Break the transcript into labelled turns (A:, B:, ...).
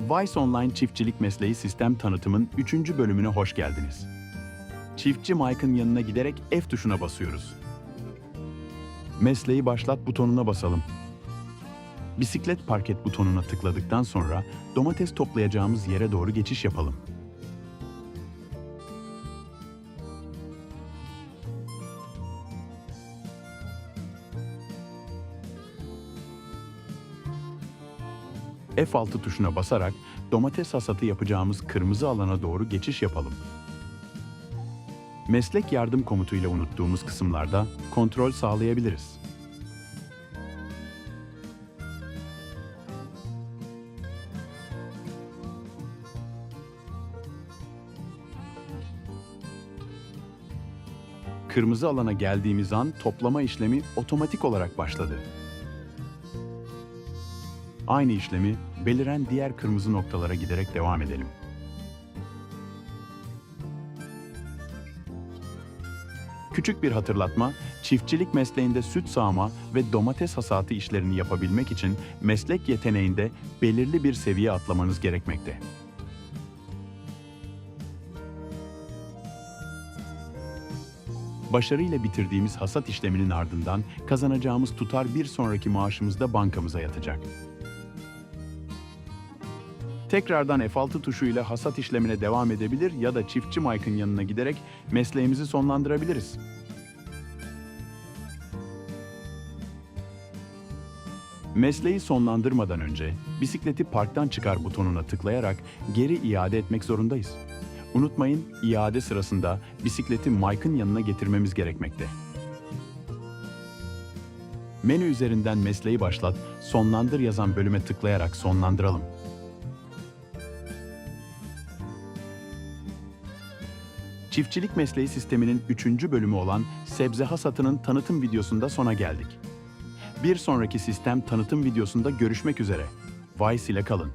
A: Vice Online Çiftçilik Mesleği Sistem Tanıtım'ın 3. bölümüne hoş geldiniz. Çiftçi Mike'ın yanına giderek F tuşuna basıyoruz. Mesleği başlat butonuna basalım. Bisiklet parket butonuna tıkladıktan sonra domates toplayacağımız yere doğru geçiş yapalım. F6 tuşuna basarak domates hasatı yapacağımız kırmızı alana doğru geçiş yapalım. Meslek yardım komutuyla unuttuğumuz kısımlarda kontrol sağlayabiliriz. Kırmızı alana geldiğimiz an toplama işlemi otomatik olarak başladı. Aynı işlemi beliren diğer kırmızı noktalara giderek devam edelim. Küçük bir hatırlatma, çiftçilik mesleğinde süt sağma ve domates hasatı işlerini yapabilmek için meslek yeteneğinde belirli bir seviye atlamanız gerekmekte. Başarıyla bitirdiğimiz hasat işleminin ardından kazanacağımız tutar bir sonraki maaşımızda bankamıza yatacak. Tekrardan F6 tuşuyla hasat işlemine devam edebilir ya da çiftçi Mike'ın yanına giderek mesleğimizi sonlandırabiliriz. Mesleği sonlandırmadan önce bisikleti parktan çıkar butonuna tıklayarak geri iade etmek zorundayız. Unutmayın, iade sırasında bisikleti Mike'ın yanına getirmemiz gerekmekte. Menü üzerinden mesleği başlat, sonlandır yazan bölüme tıklayarak sonlandıralım. Çiftçilik mesleği sisteminin 3. bölümü olan sebze hasatının tanıtım videosunda sona geldik. Bir sonraki sistem tanıtım videosunda görüşmek üzere. Vice ile kalın.